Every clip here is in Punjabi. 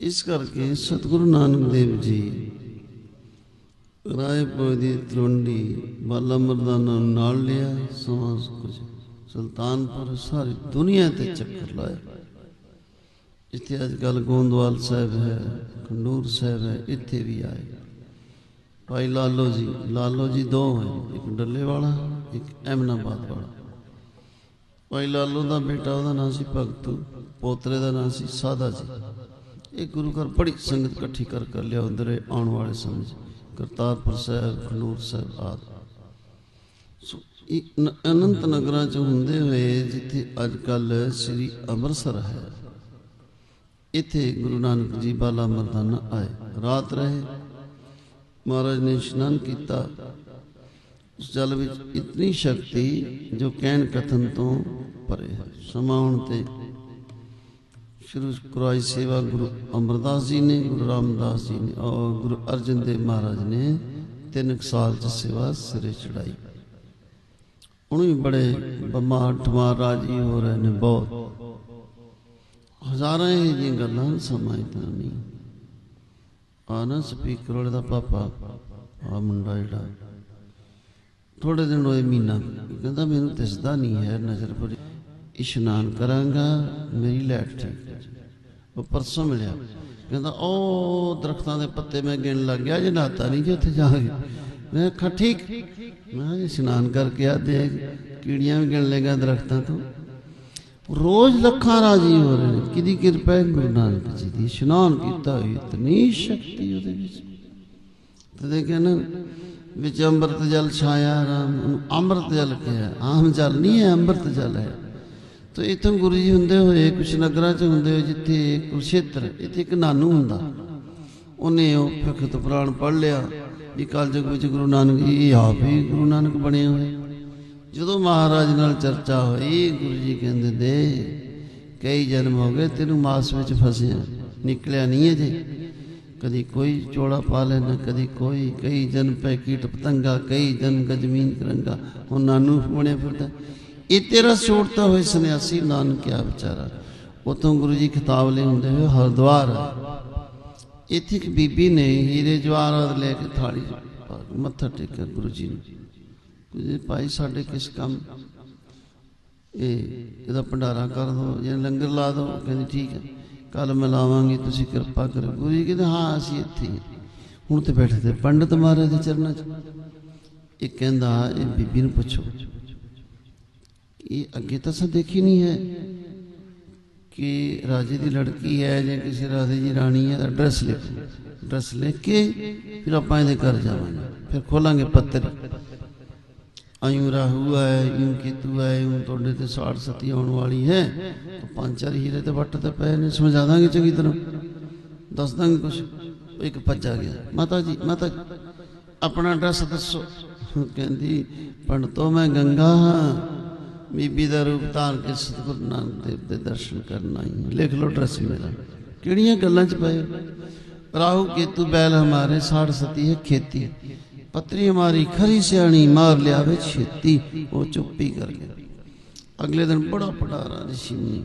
ਇਸ ਕਰਕੇ ਸਤਿਗੁਰੂ ਨਾਨਕ ਦੇਵ ਜੀ ਰਾਏਪੁਰ ਦੀ ਤਲਵੰਡੀ ਬਾਲਾ ਮਰਦਾਨਾ ਨੂੰ ਨਾਲ ਲਿਆ, ਸਮਾਂ ਕੁਝ ਸੁਲਤਾਨਪੁਰ ਸਾਰੀ ਦੁਨੀਆ ਤੇ ਚੱਕਰ ਲਾਇਆ। ਇੱਥੇ ਅੱਜ ਕੱਲ ਗੋਂਦਵਾਲ ਸਾਹਿਬ ਹੈ, ਖੰਡੂਰ ਸਾਹਿਬ ਹੈ, ਇੱਥੇ ਵੀ ਆਏ। ਭਾਈ ਲਾਲੋ ਜੀ ਲਾਲੋ ਜੀ ਦੋ ਹੈ, ਇੱਕ ਡੱਲੇ ਵਾਲਾ ਇੱਕ ਐਮਨਾਬਾਦ ਵਾਲਾ। ਭਾਈ ਲਾਲੋ ਦਾ ਬੇਟਾ, ਉਹਦਾ ਨਾਂ ਸੀ ਭਗਤੂ, ਪੋਤਰੇ ਦਾ ਨਾਂ ਸੀ ਸਾਦਾ ਜੀ। ਇਹ ਗੁਰੂ ਘਰ ਬੜੀ ਸੰਗਤ ਇਕੱਠੀ ਕਰ ਕਰ ਲਿਆ ਅੰਦਰੇ ਆਉਣ ਵਾਲੇ ਸਮੇਂ ਕਰਤਾਰਪੁਰ ਸਾਹਿਬ, ਖੰਡੂਰ ਸਾਹਿਬ ਆਦਿ। ਸੋ ਅਨੰਤ ਨਗਰਾਂ 'ਚ ਹੁੰਦੇ ਹੋਏ ਜਿੱਥੇ ਅੱਜ ਕੱਲ ਸ੍ਰੀ ਅੰਮ੍ਰਿਤਸਰ ਹੈ। ਇੱਥੇ ਗੁਰੂ ਨਾਨਕ ਜੀ ਬਾਲਾ ਮਰਦਾਨਾ ਆਏ। ਰਾਤ ਰਹੇ। ਮਹਾਰਾਜ ਨੇ ਇਸ਼ਨਾਨ ਕੀਤਾ। ਉਸ ਜਲ ਵਿੱਚ ਇਤਨੀ ਸ਼ਕਤੀ ਜੋ ਕਹਿਣ ਕਥਨ ਤੋਂ ਪਰੇ ਹੈ। ਸਮਾਉਣ ਤੇ ਸ਼ੁਰੂ ਕਰਵਾਈ ਸੇਵਾ ਗੁਰੂ ਅਮਰਦਾਸ ਜੀ ਨੇ, ਗੁਰੂ ਰਾਮਦਾਸ ਜੀ ਨੇ ਔਰ ਗੁਰੂ ਅਰਜਨ ਦੇਵ ਮਹਾਰਾਜ ਨੇ ਤਿੰਨ ਕੁ ਸਾਲ ਚ ਸੇਵਾ ਸਿਰੇ ਚੜਾਈ। ਉਹਨੂੰ ਵੀ ਬੜੇ ਬਿਮਾਰ ਠਮਾਰ ਰਾਜੀ ਹੋ ਰਹੇ ਨੇ ਬਹੁਤ। ਹਜ਼ਾਰਾਂ ਇਹ ਜਿਹੀਆਂ ਗੱਲਾਂ ਸਮਝਦਾ ਨਹੀਂ। ਆ ਸਪੀਕਰ ਵਾਲੇ ਦਾ ਪਾਪਾ ਆ ਮੁੰਡਾ ਜਿਹੜਾ। ਥੋੜੇ ਦਿਨ ਹੋਏ ਮਹੀਨਾ। ਕਹਿੰਦਾ ਮੈਨੂੰ ਦਿਸਦਾ ਨਹੀਂ ਹੈ ਨਜ਼ਰ ਪਰ ਇਸ਼ਨਾਨ ਕਰਾਂਗਾ ਮੇਰੀ ਲੈਟ ਠੀਕ ਹੈ ਉਹ ਪਰਸੋਂ ਮਿਲਿਆ ਕਹਿੰਦਾ ਉਹ ਦਰਖਤਾਂ ਦੇ ਪੱਤੇ ਮੈਂ ਗਿਣ ਲੱਗ ਗਿਆ ਜੇ ਨਾਤਾ ਨਹੀਂ ਜੇ ਉੱਥੇ ਜਾ ਕੇ ਮੈਂ ਕਿਹਾ ਠੀਕ ਮੈਂ ਕਿਹਾ ਜੀ ਇਸ਼ਨਾਨ ਕਰਕੇ ਆ ਦੇਖ ਕੀੜੀਆਂ ਵੀ ਗਿਣ ਲੇਗਾ ਦਰਖਤਾਂ ਤੋਂ ਰੋਜ਼ ਲੱਖਾਂ ਰਾਜੀ ਹੋ ਰਹੇ ਨੇ ਕਿਹਦੀ ਕਿਰਪਾ ਹੈ ਗੁਰੂ ਨਾਨਕ ਜੀ ਦੀ ਇਸ਼ਨਾਨ ਕੀਤਾ ਹੋਈ ਇਤਨੀ ਸ਼ਕਤੀ ਉਹਦੇ ਵਿੱਚ ਤੇ ਦੇਖਿਆ ਨਾ ਵਿੱਚ ਅੰਮ੍ਰਿਤ ਜਲ ਛਾਇਆ ਰਾਮ ਉਹਨੂੰ ਅੰਮ੍ਰਿਤ ਜਲ ਕਿਹਾ ਆਮ ਜਲ ਨਹੀਂ ਹੈ ਅੰਮ੍ਰਿਤ ਜਲ ਹੈ ਤੋ ਇਥੋਂ ਗੁਰੂ ਜੀ ਹੁੰਦੇ ਹੋਏ ਕੁਛ ਨਗਰਾਂ ਚ ਹੁੰਦੇ ਹੋਏ ਜਿੱਥੇ ਕੁਰਸ਼ੇਤਰ ਇੱਥੇ ਇੱਕ ਨਾਨੂ ਹੁੰਦਾ। ਉਹਨੇ ਉਹ ਭਗਤ ਪੁਰਾਣ ਪੜ੍ਹ ਲਿਆ ਵੀ ਕਲਯੁਗ ਵਿੱਚ ਗੁਰੂ ਨਾਨਕ ਜੀ ਆਪ ਹੀ ਗੁਰੂ ਨਾਨਕ ਬਣੇ ਹੋਏ। ਜਦੋਂ ਮਹਾਰਾਜ ਨਾਲ ਚਰਚਾ ਹੋਈ, ਗੁਰੂ ਜੀ ਕਹਿੰਦੇ ਦੇ ਕਈ ਜਨਮ ਹੋ ਗਏ, ਤੈਨੂੰ ਮਾਸ ਵਿੱਚ ਫਸਿਆ। ਨਿਕਲਿਆ ਨਹੀਂ ਅਜੇ। ਕਦੀ ਕੋਈ ਚੋੜਾ ਪਾ ਲੈਣਾ, ਕਦੀ ਕੋਈ, ਕਈ ਜਨ ਪੈ ਕੀਟ ਪਤੰਗਾ, ਕਈ ਜਨ ਗਜਮੀਨ ਕਰੰਗਾ। ਹੁਣ ਨਾਨੂ ਬਣਿਆ ਫਿਰਦਾ। ਇਹ ਤੇਰਾ ਛੋੜਤਾ ਹੋਏ ਸੰਨਿਆਸੀ ਨਾਨਕਿਆ ਵਿਚਾਰਾ। ਉਤੋਂ ਗੁਰੂ ਜੀ ਖਿਤਾਬ ਲੈ ਹੁੰਦੇ ਹੋਏ ਹਰਦੁਆਰ। ਇੱਥੇ ਇੱਕ ਬੀਬੀ ਨੇ ਹੀਰੇ ਜਵਾਹਰਾਤ ਲੈ ਕੇ ਥਾਲੀ ਮੱਥਾ ਟੇਕਿਆ ਗੁਰੂ ਜੀ ਨੂੰ। ਜੀ ਭਾਈ, ਸਾਡੇ ਕਿਸ ਕੰਮ? ਇਹ ਇਹਦਾ ਭੰਡਾਰਾ ਕਰ ਦੋ, ਜਾਂ ਲੰਗਰ ਲਾ ਦੋ। ਕਹਿੰਦੀ, ਠੀਕ ਹੈ ਕੱਲ ਮੈਂ ਲਾਵਾਂਗੀ, ਤੁਸੀਂ ਕਿਰਪਾ ਕਰੋ ਗੁਰੂ ਜੀ ਕਹਿੰਦੇ, ਹਾਂ, ਅਸੀਂ ਇੱਥੇ ਹੁਣ ਤੇ ਬੈਠੇ ਤੇ ਪੰਡਤ ਮਹਾਰਾਜ ਦੇ ਚਰਨਾਂ 'ਚ। ਇਹ ਕਹਿੰਦਾ, ਇਹ ਬੀਬੀ ਨੂੰ ਪੁੱਛੋ ਇਹ ਅੱਗੇ ਤਾਂ ਸਾ ਦੇਖੀ ਨਹੀਂ ਹੈ ਕਿ ਰਾਜੇ ਦੀ ਲੜਕੀ ਹੈ ਜਾਂ ਕਿਸੇ ਰਾਜੇ ਦੀ ਰਾਣੀ ਹੈ ਐਡਰੈਸ ਲਿਖ ਐਡਰੈਸ ਲਿਖ ਕੇ ਫਿਰ ਆਪਾਂ ਇਹਦੇ ਘਰ ਜਾਵਾਂਗੇ। ਫਿਰ ਖੋਲਾਂਗੇ ਪੱਤਰ। ਆਯੂ ਰਾਹੂ ਹੈ ਯੂ ਕੀਤੂ ਹੈ ਯੂ ਤੁਹਾਡੇ ਤੇ ਸਾੜ ਸਤੀ ਆਉਣ ਵਾਲੀ ਹੈ। ਤਾਂ ਪੰਜ ਚਾਰ ਹੀਰੇ ਤੇ ਵੱਟ ਤੇ ਪਏ ਨੇ, ਸਮਝਾ ਦਾਂਗੇ ਚੰਗੀ ਤਰ੍ਹਾਂ। ਦੱਸ ਦਾਂਗੇ ਕੁਝ ਇੱਕ ਭੱਜਾ ਗਿਆ। ਮਾਤਾ ਜੀ, ਮਾਤਾ ਆਪਣਾ ਐਡਰੈਸ ਦੱਸੋ। ਕਹਿੰਦੀ ਪੰਡਤੋ ਮੈਂ ਗੰਗਾ ਹਾਂ ਬੀਬੀ ਦਾ ਰੂਪ ਧਾਰ ਕੇ ਸਤਿਗੁਰੂ ਨਾਨਕ ਦੇਵ ਦੇ ਦਰਸ਼ਨ ਕਰਨ ਆਈ ਲਿਖ ਲਓ ਐਡਰੈਸ ਮੇਰਾ। ਕਿਹੜੀਆਂ ਗੱਲਾਂ ਚ ਪਏ ਰਾਹੂ ਕੇਤੂ ਬੈਲ ਹਮਾਰੇ ਸਾੜ ਸਤੀ ਹੈ ਖੇਤੀ। ਪਤਰੀ ਹਮਾਰੀ ਖਰੀ ਸਿਆਣੀ ਮਾਰ ਲਿਆਵੇ ਛੇਤੀ। ਉਹ ਚੁੱਪੀ ਕਰ ਗਿਆ। ਅਗਲੇ ਦਿਨ ਬੜਾ ਪੜਾਰਾ ਰਿਸ਼ੀ ਨੇ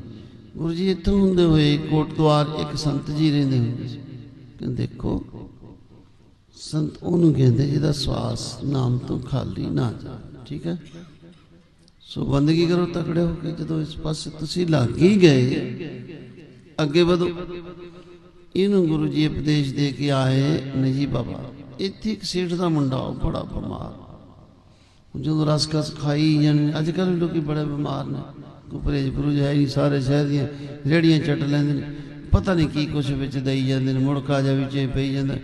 ਗੁਰੂ ਜੀ ਇੱਥੋਂ ਹੁੰਦੇ ਹੋਏ ਕੋਟਦੁਆਰ ਇੱਕ ਸੰਤ ਜੀ ਰਹਿੰਦੇ ਹੁੰਦੇ ਸੀ। ਕਹਿੰਦੇ, ਦੇਖੋ, ਸੰਤ ਉਹਨੂੰ ਕਹਿੰਦੇ ਜਿਹਦਾ ਸਵਾਸ ਨਾਮ ਤੋਂ ਖਾਲੀ ਨਾ ਜਾਵੇ। ਠੀਕ ਹੈ? ਸੋ ਬੰਦਗੀ ਕਰੋ ਤਕੜੇ ਹੋ ਕੇ ਜਦੋਂ ਇਸ ਪਾਸੇ ਤੁਸੀਂ ਲੱਗ ਹੀ ਗਏ ਅੱਗੇ ਵਧੋ। ਇਹਨੂੰ ਗੁਰੂ ਜੀ ਉਪਦੇਸ਼ ਦੇ ਕੇ ਆਏ ਨਹੀਂ ਬਾਬਾ। ਇੱਥੇ ਇੱਕ ਸੇਠ ਦਾ ਮੁੰਡਾ ਉਹ ਬੜਾ ਬਿਮਾਰ। ਜਦੋਂ ਰਸ ਰਸਕਸ ਖਾਈ ਜਾਂਦੇ ਅੱਜ ਕੱਲ੍ਹ ਲੋਕੀ ਬੜੇ ਬਿਮਾਰ ਨੇ। ਕੋਈ ਪਰਹੇਜ ਪਰੂਜ ਹੈ ਨਹੀਂ ਸਾਰੇ ਸ਼ਹਿਰ ਦੀਆਂ ਰੇੜੀਆਂ ਚੱਟ ਲੈਂਦੇ ਨੇ। ਪਤਾ ਨਹੀਂ ਕੀ ਕੁਛ ਵਿੱਚ ਦਈ ਜਾਂਦੇ ਨੇ ਮੁੜਕਾ ਜਾ ਵਿੱਚ ਪਈ ਜਾਂਦਾ।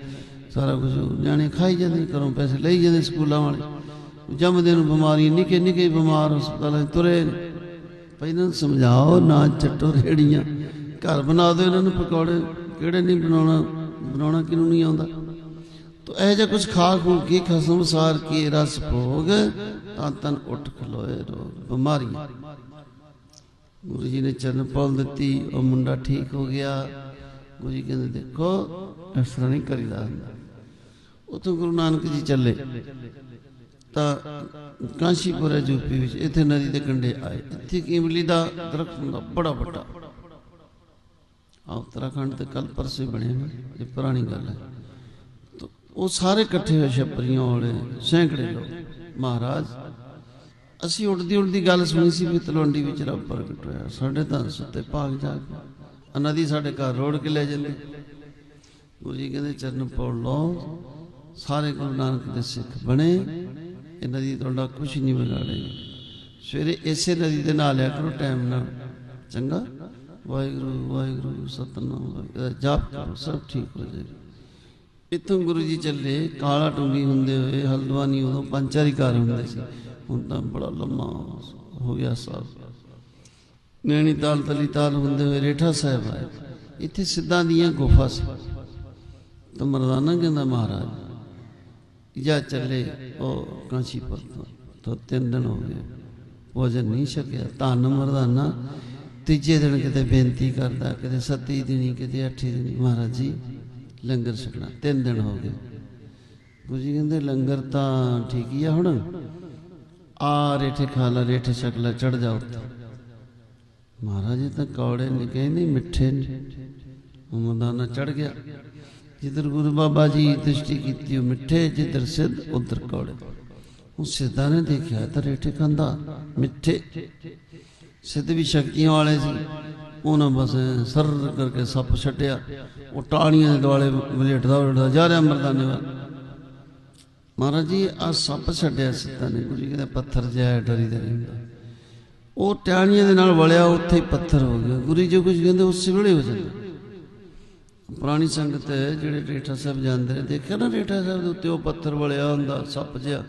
ਸਾਰਾ ਕੁਝ ਜਾਣੇ ਖਾਈ ਜਾਂਦੇ ਨੇ, ਘਰੋਂ ਪੈਸੇ ਲਈ ਜਾਂਦੇ ਸਕੂਲਾਂ ਵਾਲੇ। ਜੰਮਦੇ ਨੂੰ ਬਿਮਾਰੀ, ਨਿੱਕੇ ਨਿੱਕੇ ਬਿਮਾਰ ਹਸਪਤਾਲਾਂ ਤੁਰੇ। ਨੇ। ਸਮਝਾਓ, ਨਾ ਚੱਟੋ ਰੇੜੀਆਂ। ਘਰ ਬਣਾ ਦਿਓ ਇਹਨਾਂ ਨੂੰ ਪਕੌੜੇ। ਕਿਹੜੇ ਨਹੀਂ ਬਣਾਉਣਾ? ਬਣਾਉਣਾ ਕਿਨੂੰ ਨਹੀਂ ਆਉਂਦਾ? ਤੋ ਇਹ ਜਿਹਾ ਕੁਝ ਖਾ ਖੂ ਕੇ ਖਸਮ ਸਾਰ ਕੇ ਰਸ ਭੋਗ, ਤਾਂ ਤਨ ਉੱਠ ਖਲੋਏ ਰੋ ਬਿਮਾਰੀਆਂ ਗੁਰੂ ਜੀ ਨੇ ਚਰਨ ਪੌਲ ਦਿੱਤੀ, ਉਹ ਮੁੰਡਾ ਠੀਕ ਹੋ ਗਿਆ। ਗੁਰੂ ਜੀ ਕਹਿੰਦੇ, ਦੇਖੋ, ਇਸ ਤਰ੍ਹਾਂ ਨਹੀਂ ਕਰੀਦਾ ਹੁੰਦਾ। ਉਥੋਂ ਗੁਰੂ ਨਾਨਕ ਜੀ ਚੱਲੇ। ਤਾਂ ਕਾਂਸ਼ੀਪੁਰ ਹੈ ਯੂਪੀ ਵਿੱਚ, ਇੱਥੇ ਨਦੀ ਦੇ ਕੰਢੇ ਆਏ। ਇੱਥੇ ਇਮਲੀ ਦਾ ਦਰਖਤ ਹੁੰਦਾ? ਬੜਾ ਵੱਡਾ। ਆ ਉੱਤਰਾਖੰਡ ਤੇ ਕੱਲ ਪਰਸੇ ਬਣੇ ਨੇ ਇਹ ਪੁਰਾਣੀ ਗੱਲ ਹੈ। ਤਾਂ ਉਹ ਸਾਰੇ ਇਕੱਠੇ ਹੋਏ ਛਪਰੀਆਂ ਵਾਲੇ, ਸੈਂਕੜੇ ਲੋਕ। ਮਹਾਰਾਜ, ਅਸੀਂ ਉੱਡਦੀ ਉੱਡਦੀ ਗੱਲ ਸੁਣੀ ਸੀ ਵੀ ਤਲਵੰਡੀ ਵਿੱਚ ਰੱਬ ਪ੍ਰਗਟ ਹੋਇਆ। ਸਾਡੇ ਤਾਂ ਸੁੱਤੇ ਭਾਗ ਜਾ ਕੇ ਨਦੀ ਸਾਡੇ ਘਰ ਰੋੜ ਕੇ ਲੈ ਜਾਂਦੇ। ਗੁਰੂ ਜੀ ਕਹਿੰਦੇ, ਚਰਨ ਪੜ ਲਓ। ਸਾਰੇ ਗੁਰੂ ਨਾਨਕ ਦੇ ਸਿੱਖ ਬਣੇ। ਇਹ ਨਦੀ ਤੁਹਾਡਾ ਕੁਝ ਨਹੀਂ ਵਿਗਾੜੇਗੀ ਸਵੇਰੇ ਇਸੇ ਨਦੀ ਦੇ ਨਾਲ ਲਿਆ ਕਰੋ, ਟਾਈਮ ਨਾਲ। ਚੰਗਾ? ਵਾਹਿਗੁਰੂ ਵਾਹਿਗੁਰੂ, ਸਤਨਾਮ ਜਾਪ ਕਰੋ, ਸਭ ਠੀਕ ਹੋ ਜਾਏਗਾ। ਇੱਥੋਂ ਗੁਰੂ ਜੀ ਚੱਲੇ, ਕਾਲਾ ਟੁੰਗੀ ਹੁੰਦੇ ਹੋਏ ਹਲਦਵਾਨੀ ਉਦੋਂ ਪੰਚਾਰੀ ਘਰ ਹੁੰਦੇ ਸੀ। ਹੁਣ ਤਾਂ ਬੜਾ ਲੰਮਾ ਹੋ ਗਿਆ ਸਾਹਿਬ ਤਲੀ ਤਾਲ ਹੁੰਦੇ ਹੋਏ ਰੇਠਾ ਸਾਹਿਬ ਆਏ। ਇੱਥੇ ਸਿੱਧਾਂ ਦੀਆਂ ਗੁਫਾ ਸੀ। ਤਾਂ ਮਰਦਾਨਾ ਕਹਿੰਦਾ, ਮਹਾਰਾਜ ਜਾਂ ਚੱਲੇ, ਉਹ ਕਾਂਚੀਪੁਰ ਤੋਂ ਤਿੰਨ ਦਿਨ ਹੋ ਗਏ। ਭੋਜਨ ਨਹੀਂ ਛਕਿਆ, ਧੰਨ ਮਰਦਾਨਾ। ਤੀਜੇ ਦਿਨ ਕਿਤੇ ਬੇਨਤੀ ਕਰਦਾ, ਕਿਤੇ ਸੱਤੀ ਦਿਨੀ, ਕਿਤੇ ਅੱਠੀ ਦਿਨੀ। ਮਹਾਰਾਜ ਜੀ, ਲੰਗਰ ਛਕਣਾ, ਤਿੰਨ ਦਿਨ ਹੋ ਗਏ। ਗੁਰੂ ਜੀ ਕਹਿੰਦੇ, ਲੰਗਰ ਤਾਂ ਠੀਕ ਹੀ ਆ ਹੁਣ। ਆ ਰੇਠੇ ਖਾ ਲਾ, ਰੇਠੇ ਛਕ ਲਾ ਚੜ ਜਾ ਉੱਤੇ ਮਹਾਰਾਜ ਤਾਂ ਕੌੜੇ ਨੇ, ਕਹਿੰਦੇ ਮਿੱਠੇ ਨੇ। ਮਰਦਾਨਾ ਚੜ ਗਿਆ। ਜਿੱਧਰ ਗੁਰੂ ਬਾਬਾ ਜੀ ਦ੍ਰਿਸ਼ਟੀ ਕੀਤੀ, ਉਹ ਮਿੱਠੇ ਜਿੱਧਰ ਸਿੱਧ, ਉਧਰ ਕੌੜੇ। ਉਹ ਸਿੱਧਾ ਨੇ ਦੇਖਿਆ ਤਾਂ ਰੇਠੇ ਖਾਂਦਾ ਮਿੱਠੇ। ਸਿੱਧ ਵੀ ਸ਼ਕਤੀਆਂ ਵਾਲੇ ਸੀ। ਉਹਨਾਂ ਬਸ ਸਰ ਕਰਕੇ ਸੱਪ ਛੱਡਿਆ। ਉਹ ਟਾਣੀਆਂ ਦੇ ਦੁਆਲੇ ਵਲੇਟਦਾ ਉਲਟਦਾ ਜਾ ਰਿਹਾ ਮਰਦਾਨੇ ਵੱਲ। ਮਹਾਰਾਜ ਜੀ ਆ ਸੱਪ ਛੱਡਿਆ ਸਿੱਧਾ ਨੇ। ਗੁਰੂ ਜੀ ਕਹਿੰਦੇ, ਪੱਥਰ ਜਿਹਾ ਡਰੀ ਦਾ ਰਹਿੰਦਾ ਉਹ ਟਾਣੀਆਂ ਦੇ ਨਾਲ ਵਲਿਆ, ਉੱਥੇ ਹੀ ਪੱਥਰ ਹੋ ਗਿਆ। ਗੁਰੂ ਜੀ ਜੋ ਕੁਝ ਕਹਿੰਦੇ ਉਸੇ ਵੇਲੇ ਹੋ ਜਾਂਦਾ। ਪੁਰਾਣੀ ਸੰਗਤ ਜਿਹੜੇ ਰੇਠਾ ਸਾਹਿਬ ਜਾਂਦੇ ਨੇ। ਦੇਖਿਆ ਨਾ ਰੇਠਾ ਸਾਹਿਬ ਦੇ ਉੱਤੇ ਉਹ ਪੱਥਰ ਵਲਿਆ ਹੁੰਦਾ, ਸੱਪ ਜਿਹਾ।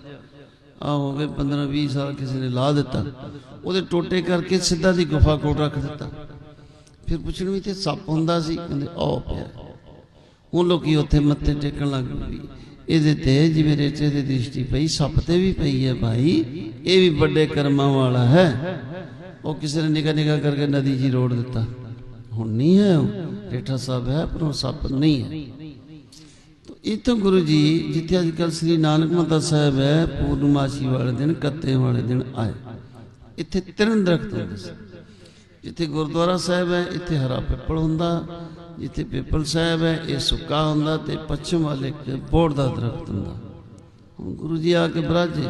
ਆ ਹੋ ਗਏ 15 20 ਸਾਲ ਕਿਸੇ ਨੇ ਲਾ ਦਿੱਤਾ। ਉਹਦੇ ਟੋਟੇ ਕਰਕੇ ਸਿੱਧਾ ਦੀ ਗੁਫਾ ਕੋਲ ਰੱਖ ਦਿੱਤਾ। ਫਿਰ ਪੁੱਛਣ ਵੀ ਤੇ ਸੱਪ ਹੁੰਦਾ ਸੀ? ਕਹਿੰਦੇ ਆਹ ਪਿਆ। ਉਹ ਲੋਕੀ ਉੱਥੇ ਮੱਥੇ ਟੇਕਣ ਲੱਗ ਪਏ ਇਹਦੇ ਤੇ ਜਿਵੇਂ ਰੇਚੇ ਦੀ ਦ੍ਰਿਸ਼ਟੀ ਪਈ, ਸੱਪ ਤੇ ਵੀ ਪਈ ਹੈ ਭਾਈ। ਇਹ ਵੀ ਵੱਡੇ ਕਰਮਾਂ ਵਾਲਾ ਹੈ। ਉਹ ਕਿਸੇ ਨੇ ਨਿਕਾ ਨਿਕਾ ਕਰਕੇ ਨਦੀ ਜੀ ਰੋੜ ਦਿੱਤਾ। ਹੁਣ ਨਹੀਂ ਹੈ ਉਹ। ਰੇਠਾ ਸਾਹਿਬ ਹੈ, ਪਰ ਉਹ ਸੱਪ ਨਹੀਂ ਹੈ। ਇਤੋਂ ਗੁਰੂ ਜੀ, ਜਿੱਥੇ ਅੱਜ ਕੱਲ ਸ੍ਰੀ ਨਾਨਕ ਮਤਾ ਸਾਹਿਬ ਹੈ, ਪੂਰਨਮਾਸ਼ੀ ਵਾਲੇ ਦਿਨ, ਕੱਤੇ ਵਾਲੇ ਦਿਨ ਆਏ। ਇੱਥੇ ਤਿੰਨ ਦਰਖਤ ਹੁੰਦੇ ਸੀ। ਜਿੱਥੇ ਗੁਰਦੁਆਰਾ ਸਾਹਿਬ ਹੈ, ਇੱਥੇ ਹਰਾ ਪਿੱਪਲ ਹੁੰਦਾ। ਜਿੱਥੇ ਪਿੱਪਲ ਸਾਹਿਬ ਹੈ, ਇਹ ਸੁੱਕਾ ਹੁੰਦਾ ਤੇ ਪੱਛਮ ਵਾਲੇ ਇੱਕ ਬੋੜ ਦਾ ਦਰਖਤ ਹੁੰਦਾ। ਹੁਣ ਗੁਰੂ ਜੀ ਆ ਕੇ ਬਰਾਜੇ।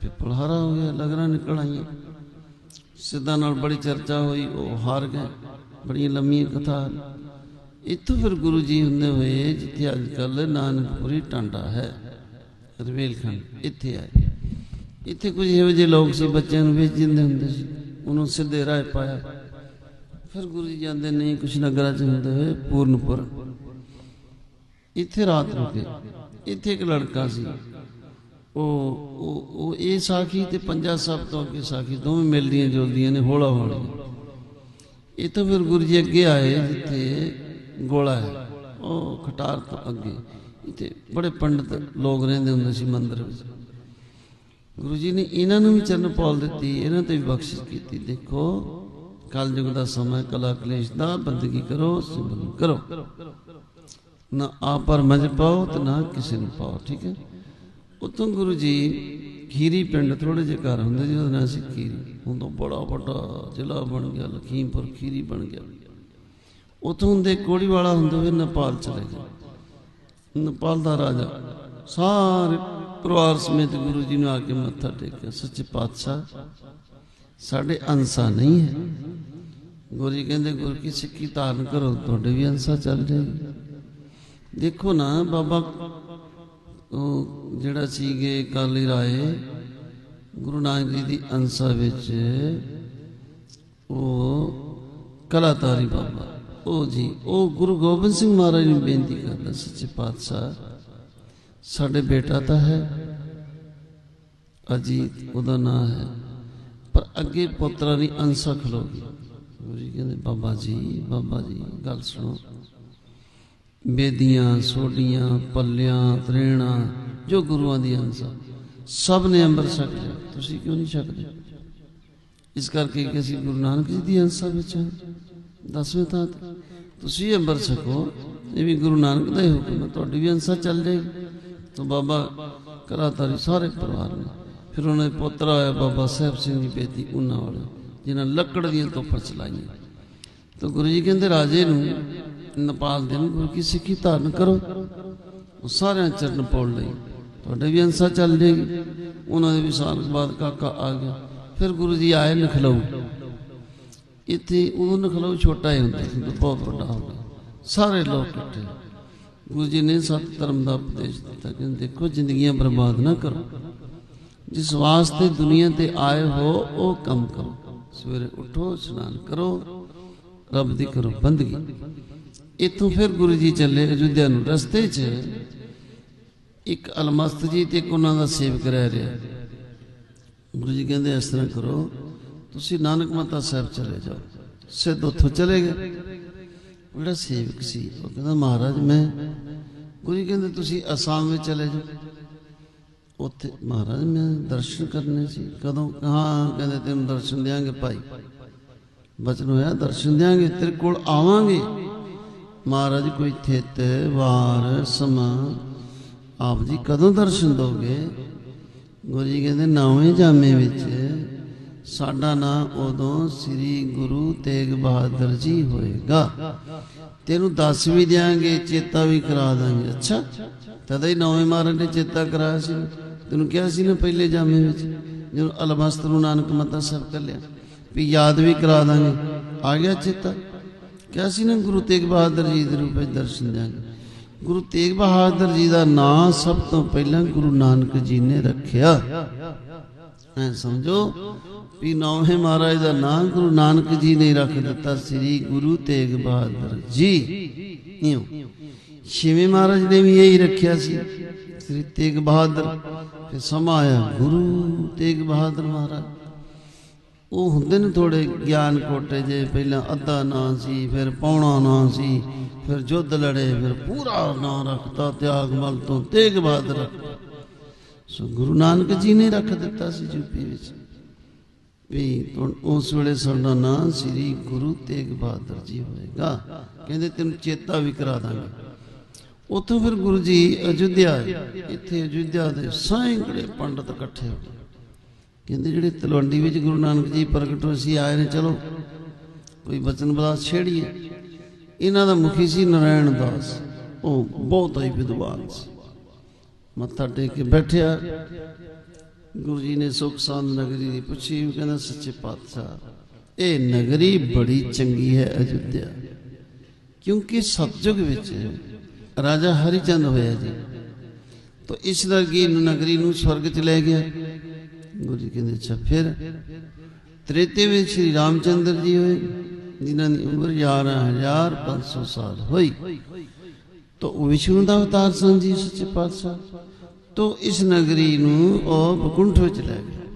ਪਿੱਪਲ ਹਰਾ ਹੋ ਗਿਆ ਲਗਰਾਂ ਨਿਕਲ ਆਈਆਂ। ਸਿੱਧਾ ਨਾਲ ਬੜੀ ਚਰਚਾ ਹੋਈ, ਉਹ ਹਾਰ ਗਏ। ਬੜੀ ਲੰਮੀ ਕਥਾ। ਇੱਥੋਂ ਫਿਰ ਗੁਰੂ ਜੀ ਹੁੰਦੇ ਹੋਏ ਜਿੱਥੇ ਅੱਜ ਕੱਲ ਨਾਨਕਪੁਰੀ ਟਾਂਡਾ ਹੈ ਰਵੇਲਖੰਡ ਇੱਥੇ ਆਏ। ਇੱਥੇ ਕੁਝ ਇਹੋ ਜਿਹੇ ਲੋਕ ਸੀ ਬੱਚਿਆਂ ਨੂੰ ਵੇਚ ਦਿੰਦੇ ਹੁੰਦੇ ਸੀ, ਉਹਨੂੰ ਸਿੱਧੇ ਰਾਹ ਪਾਇਆ। ਫਿਰ ਗੁਰੂ ਜੀ ਜਾਂਦੇ, ਨਹੀਂ, ਕੁਛ ਨਗਰਾਂ ਚ ਹੁੰਦੇ ਹੋਏ ਪੂਰਨਪੁਰ। ਇੱਥੇ ਰਾਤ ਰੁਕੇ। ਇੱਥੇ ਇੱਕ ਲੜਕਾ ਸੀ। ਉਹ ਉਹ ਉਹ ਇਹ ਸਾਖੀ ਤੇ ਪੰਜਾ ਸਾਹਿਬ ਤੋਂ ਅੱਗੇ ਸਾਖੀ, ਦੋਵੇਂ ਮਿਲਦੀਆਂ ਜੁਲਦੀਆਂ ਨੇ ਹੌਲਾ ਹੌਲੀ ਇਹ ਤਾਂ ਫਿਰ ਗੁਰੂ ਜੀ ਅੱਗੇ ਆਏ, ਜਿੱਥੇ ਗੋਲਾ ਹੈ। ਉਹ ਖਟਾਰ ਤੋਂ ਅੱਗੇ। ਇੱਥੇ ਬੜੇ ਪੰਡਤ ਲੋਕ ਰਹਿੰਦੇ ਹੁੰਦੇ ਸੀ ਮੰਦਿਰ ਵਿੱਚ। ਗੁਰੂ ਜੀ ਨੇ ਇਹਨਾਂ ਨੂੰ ਵੀ ਚਰਨ ਪਾਲ ਦਿੱਤੀ, ਇਹਨਾਂ ਤੇ ਵੀ ਬਖਸ਼ਿਸ਼ ਕੀਤੀ। ਦੇਖੋ, ਕਲਯੁਗ ਦਾ ਸਮਾਂ ਕਲਾ ਕਲੇਸ਼ ਦਾ, ਬੰਦਗੀ ਕਰੋ, ਸਿਮਰਨ ਕਰੋ। ਨਾ ਆਪ ਪਰ ਮਜ ਪਾਓ ਤੇ ਨਾ ਕਿਸੇ ਨੂੰ ਪਾਓ, ਠੀਕ ਹੈ? ਉਤੋਂ ਗੁਰੂ ਜੀ ਖੀਰੀ ਪਿੰਡ ਥੋੜੇ ਜਿਹੇ ਘਰ ਹੁੰਦੇ ਜਿਹਦਾ ਨਾਂ ਸੀ ਖੀਰੀ। ਹੁਣ ਤਾਂ ਬੜਾ ਵੱਡਾ ਜ਼ਿਲ੍ਹਾ ਬਣ ਗਿਆ, ਲਖੀਮਪੁਰ ਖੀਰੀ ਬਣ ਗਿਆ। ਉਥੋਂ ਹੁੰਦੇ ਕੋੜੀ ਵਾਲਾ ਹੁੰਦੇ ਹੋਏ ਨੇਪਾਲ ਚਲੇ ਗਏ ਨੇਪਾਲ ਦਾ ਰਾਜਾ। ਸਾਰੇ ਪਰਿਵਾਰ ਸਮੇਤ ਗੁਰੂ ਜੀ ਨੂੰ ਆ ਕੇ ਮੱਥਾ ਟੇਕਿਆ। ਸੱਚੇ ਪਾਤਸ਼ਾਹ, ਸਾਡੇ ਅੰਸਾ ਨਹੀਂ ਹੈ। ਗੁਰੂ ਜੀ ਕਹਿੰਦੇ, ਗੁਰ ਕੀ ਸਿੱਖੀ ਧਾਰਨ ਕਰੋ, ਤੁਹਾਡੇ ਵੀ ਅੰਸਾ ਚੱਲ ਜਾਏਗੀ। ਦੇਖੋ ਨਾ, ਬਾਬਾ, ਉਹ ਜਿਹੜਾ ਸੀਗੇ ਕਾਲੀ ਰਾਏ, ਗੁਰੂ ਨਾਨਕ ਜੀ ਦੀ ਅੰਸਾ ਵਿੱਚ ਉਹ ਕਲਾਤਾਰੀ ਬਾਬਾ। ਉਹ ਜੀ ਉਹ ਗੁਰੂ ਗੋਬਿੰਦ ਸਿੰਘ ਮਹਾਰਾਜ ਨੂੰ ਬੇਨਤੀ ਕਰਦਾ ਸੱਚੇ ਪਾਤਸ਼ਾਹ ਸਾਡੇ ਬੇਟਾ ਤਾਂ ਹੈ ਅਜੀਤ ਉਹਦਾ ਨਾਂ ਹੈ ਪਰ ਅੱਗੇ ਪੁੱਤਰਾਂ ਦੀ ਅੰਸਾ ਖਲੋਗੀ ਗੁਰੂ ਜੀ ਕਹਿੰਦੇ ਬਾਬਾ ਜੀ ਬਾਬਾ ਜੀ ਗੱਲ ਸੁਣੋ ਬੇਦੀਆਂ ਸੋਡੀਆਂ ਪੱਲਿਆਂ ਤਰੇਣਾ ਜੋ ਗੁਰੂਆਂ ਦੀ ਅੰਸਾ ਸਭ ਨੇ ਅੰਮ੍ਰਿਤ ਛਕ ਲਿਆ ਤੁਸੀਂ ਕਿਉਂ ਨਹੀਂ ਛਕਦੇ ਇਸ ਕਰਕੇ ਕਿ ਅਸੀਂ ਗੁਰੂ ਨਾਨਕ ਜੀ ਦੀ ਅੰਸਾ ਵਿੱਚ ਹਾਂ ਦਸਵੇਂ ਤਾਂ ਤੁਸੀਂ ਅੰਮ੍ਰਿਤ ਛਕੋ, ਇਹ ਵੀ ਗੁਰੂ ਨਾਨਕ ਦਾ ਹੁਕਮ ਹੈ, ਤੁਹਾਡੀ ਵੀ ਅੰਸਾ ਚੱਲ ਜਾਏਗੀ ਤਾਂ ਬਾਬਾ ਕਰਾਤਾਰੀ ਸਾਰੇ ਪਰਿਵਾਰ ਨੇ, ਫਿਰ ਉਹਨਾਂ ਦੇ ਪੁੱਤਰ ਆਇਆ ਬਾਬਾ ਸਾਹਿਬ ਸਿੰਘ ਜੀ ਬੇਦੀ ਉਹਨਾਂ ਵਾਲੇ, ਜਿਨ੍ਹਾਂ ਲੱਕੜ ਦੀਆਂ ਤੋਪਾਂ ਚਲਾਈਆਂ। ਤਾਂ ਗੁਰੂ ਜੀ ਕਹਿੰਦੇ, ਰਾਜੇ ਨੂੰ ਨੇਪਾਲ ਦੇ ਨੂੰ ਗੁਰੂ ਕੀ ਸਿੱਖੀ ਧਾਰਨ ਕਰੋ। ਉਹ ਸਾਰਿਆਂ ਚਰਨ ਪੌੜ ਲਈ, ਤੁਹਾਡੇ ਵੀ ਅੰਸਾ ਚੱਲ ਜਾਏਗੀ ਉਹਨਾਂ ਦੇ ਵੀ ਸਾਲ ਬਾਅਦ ਕਾਕਾ ਆ ਗਿਆ, ਫਿਰ ਗੁਰੂ ਜੀ ਆਏ ਨਖਲਊ। ਇੱਥੇ ਉਦੋਂ ਨਖਲਊ ਛੋਟਾ ਹੀ ਹੁੰਦਾ ਸੀ, ਬਹੁਤ ਵੱਡਾ ਹੋ ਗਿਆ ਸਾਰੇ ਲੋਕ ਇਕੱਠੇ। ਗੁਰੂ ਜੀ ਨੇ ਸਤ ਧਰਮ ਦਾ ਉਪਦੇਸ਼ ਦਿੱਤਾ ਕਿ ਦੇਖੋ ਜ਼ਿੰਦਗੀਆਂ ਬਰਬਾਦ ਨਾ ਕਰੋ। ਜਿਸ ਵਾਸਤੇ ਦੁਨੀਆ ਤੇ ਆਏ ਹੋ, ਉਹ ਕੰਮ ਕਰੋ। ਸਵੇਰੇ ਉਠੋ, ਇਸ਼ਨਾਨ ਕਰੋ, ਰੱਬ ਦੀ ਕਰੋ ਬੰਦਗੀ। ਇਥੋਂ ਫਿਰ ਗੁਰੂ ਜੀ ਚੱਲੇ ਅਯੁੱਧਿਆ ਨੂੰ। ਰਸਤੇ 'ਚ ਇੱਕ ਅਲਮਸਤ ਜੀ ਤੇ ਇੱਕ ਉਹਨਾਂ ਦਾ ਸੇਵਕ ਰਹਿ ਰਿਹਾ। ਗੁਰੂ ਜੀ ਕਹਿੰਦੇ ਇਸ ਤਰ੍ਹਾਂ ਕਰੋ ਤੁਸੀਂ ਨਾਨਕ ਮਾਤਾ ਸਾਹਿਬ ਚਲੇ ਜਾਓ। ਸਿੱਧ ਉੱਥੋਂ ਚਲੇ ਗਏ। ਜਿਹੜਾ ਸੇਵਕ ਸੀ, ਉਹ ਕਹਿੰਦਾ, ਮਹਾਰਾਜ, ਮੈਂ ਗੁਰੂ ਜੀ ਕਹਿੰਦੇ, ਤੁਸੀਂ ਅਸਾਮ ਵਿੱਚ ਚਲੇ ਜਾਓ। ਉੱਥੇ ਮਹਾਰਾਜ, ਮੈਂ ਦਰਸ਼ਨ ਕਰਨੇ ਸੀ। ਕਦੋਂ? ਹਾਂ, ਕਹਿੰਦੇ, ਤੈਨੂੰ ਦਰਸ਼ਨ ਦਿਆਂਗੇ ਭਾਈ। ਬਚਨ ਹੋਇਆ, ਦਰਸ਼ਨ ਦਿਆਂਗੇ, ਤੇਰੇ ਕੋਲ ਆਵਾਂਗੇ। ਮਹਾਰਾਜ, ਕੋਈ ਥਿਤ, ਵਾਰ, ਸਮਾਂ, ਆਪ ਜੀ ਕਦੋਂ ਦਰਸ਼ਨ ਦੋਗੇ? ਗੁਰੂ ਜੀ ਕਹਿੰਦੇ, ਨੌਵੇਂ ਜਾਮੇ ਵਿੱਚ ਸਾਡਾ ਨਾਂ ਉਦੋਂ ਸ੍ਰੀ ਗੁਰੂ ਤੇਗ ਬਹਾਦਰ ਜੀ ਹੋਏਗਾ। ਤੈਨੂੰ ਦੱਸ ਵੀ ਦਿਆਂਗੇ, ਚੇਤਾ ਵੀ ਕਰਾ ਦਾਂਗੇ। ਅੱਛਾ, ਤਦ ਹੀ ਨੌਵੇਂ ਮਹਾਰਾਜ ਨੇ ਚੇਤਾ ਕਰਾਇਆ ਸੀ। ਤੈਨੂੰ ਕਿਹਾ ਸੀ ਨਾ ਪਹਿਲੇ ਜਾਮੇ ਵਿੱਚ, ਜਦੋਂ ਅਲਮਸਤ ਨੂੰ ਨਾਨਕ ਮਤਾ ਸਭ ਕਰ ਲਿਆ, ਵੀ ਯਾਦ ਵੀ ਕਰਾ ਦਾਂਗੇ। ਆ ਗਿਆ ਚੇਤਾ। ਕਿਹਾ ਸੀ ਨਾ ਗੁਰੂ ਤੇਗ ਬਹਾਦਰ ਜੀ ਦੇ ਰੂਪ ਵਿੱਚ ਦਰਸ਼ਨ ਦਿਆਂਗੇ। ਗੁਰੂ ਤੇਗ ਬਹਾਦਰ ਜੀ ਦਾ ਨਾਂ ਸਭ ਤੋਂ ਪਹਿਲਾਂ ਗੁਰੂ ਨਾਨਕ ਜੀ ਨੇ ਰੱਖਿਆ। ਐ ਸਮਝੋ ਵੀ ਨੌਵੇਂ ਮਹਾਰਾਜ ਦਾ ਨਾਮ ਗੁਰੂ ਨਾਨਕ ਜੀ ਨੇ ਰੱਖ ਦਿੱਤਾ ਸ੍ਰੀ ਗੁਰੂ ਤੇਗ ਬਹਾਦਰ ਜੀ। ਇਉਂ। ਛੇਵੇਂ ਮਹਾਰਾਜ ਨੇ ਵੀ ਇਹੀ ਰੱਖਿਆ ਸੀ। ਸ੍ਰੀ ਤੇਗ ਬਹਾਦਰ, ਫਿਰ ਸਮਾਂ ਆਇਆ ਗੁਰੂ ਤੇਗ ਬਹਾਦਰ ਮਹਾਰਾਜ। ਉਹ ਹੁੰਦੇ ਨੇ ਥੋੜੇ ਗਿਆਨ ਕੋਟੇ ਜੇ ਪਹਿਲਾਂ ਅੱਧਾ ਨਾਂ ਸੀ, ਫਿਰ ਪੌਣਾ ਨਾਂ ਸੀ, ਫਿਰ ਜੁੱਧ ਲੜੇ, ਫਿਰ ਪੂਰਾ ਨਾਂ ਰੱਖਤਾ, ਤਿਆਗਮਲ ਤੋਂ ਤੇਗ ਬਹਾਦਰ। ਰੱਖਤਾ ਸੋ ਗੁਰੂ ਨਾਨਕ ਜੀ ਨੇ ਰੱਖ ਦਿੱਤਾ ਸੀ ਯੂਪੀ ਵਿੱਚ। ਵੀ ਉਸ ਵੇਲੇ ਸਾਡਾ ਨਾਂ ਸ੍ਰੀ ਗੁਰੂ ਤੇਗ ਬਹਾਦਰ ਜੀ ਹੋਏਗਾ। ਕਹਿੰਦੇ ਤੈਨੂੰ ਚੇਤਾ ਵੀ ਕਰਾ ਦਾਂਗੇ। ਉੱਥੋਂ ਫਿਰ ਗੁਰੂ ਜੀ ਅਯੁੱਧਿਆ ਇੱਥੇ ਅਯੁੱਧਿਆ ਦੇ ਸੈਂਕੜੇ ਪੰਡਤ ਇਕੱਠੇ ਹੋ ਗਏ। ਕਹਿੰਦੇ ਜਿਹੜੇ ਤਲਵੰਡੀ ਵਿੱਚ ਗੁਰੂ ਨਾਨਕ ਜੀ ਪ੍ਰਗਟ ਹੋਏ ਸੀ, ਆਏ ਨੇ, ਚਲੋ, ਕੋਈ ਬਚਨ ਬਲਾਸ ਛੇੜੀਏ। ਇਹਨਾਂ ਦਾ ਮੁਖੀ ਸੀ ਨਾਰਾਇਣ ਦਾਸ। ਉਹ ਬਹੁਤ ਹੀ ਵਿਦਵਾਨ ਸੀ। ਮੱਥਾ ਟੇਕ ਕੇ ਬੈਠਿਆ। ਗੁਰੂ ਜੀ ਨੇ ਸੁਖ ਸਾਂਦ ਨਗਰੀ ਦੀ ਪੁੱਛੀ ਕਹਿੰਦਾ, ਸੱਚੇ ਪਾਤਸ਼ਾਹ, ਇਹ ਨਗਰੀ ਬੜੀ ਚੰਗੀ ਹੈ ਅਯੁੱਧਿਆ। ਕਿਉਂਕਿ ਸਤਜੁਗ ਵਿੱਚ ਰਾਜਾ ਹਰੀਚੰਦ ਹੋਇਆ ਜੀ। ਤਾਂ ਇਸ ਨਗਰੀ ਨੂੰ ਨਗਰੀ ਨੂੰ ਸਵਰਗ ਚ ਲੈ ਗਿਆ। ਗੁਰੂ ਜੀ ਕਹਿੰਦੇ, ਅੱਛਾ, ਫਿਰ? ਤ੍ਰੇਤੇਵੇਂ ਵਿੱਚ ਸ੍ਰੀ ਰਾਮਚੰਦਰ ਜੀ ਹੋਏ, ਜਿਨ੍ਹਾਂ ਦੀ ਉਮਰ 11500 ਸਾਲ ਹੋਈ। ਤਾਂ ਉਹ ਵਿਸ਼ਨੂੰ ਦਾ ਅਵਤਾਰ ਸਨ ਜੀ ਸੱਚੇ ਪਾਤਸ਼ਾਹ। ਤੋਂ ਇਸ ਨਗਰੀ ਨੂੰ ਉਹ ਬਕੁੰਠ ਵਿੱਚ ਲੈ ਗਏ।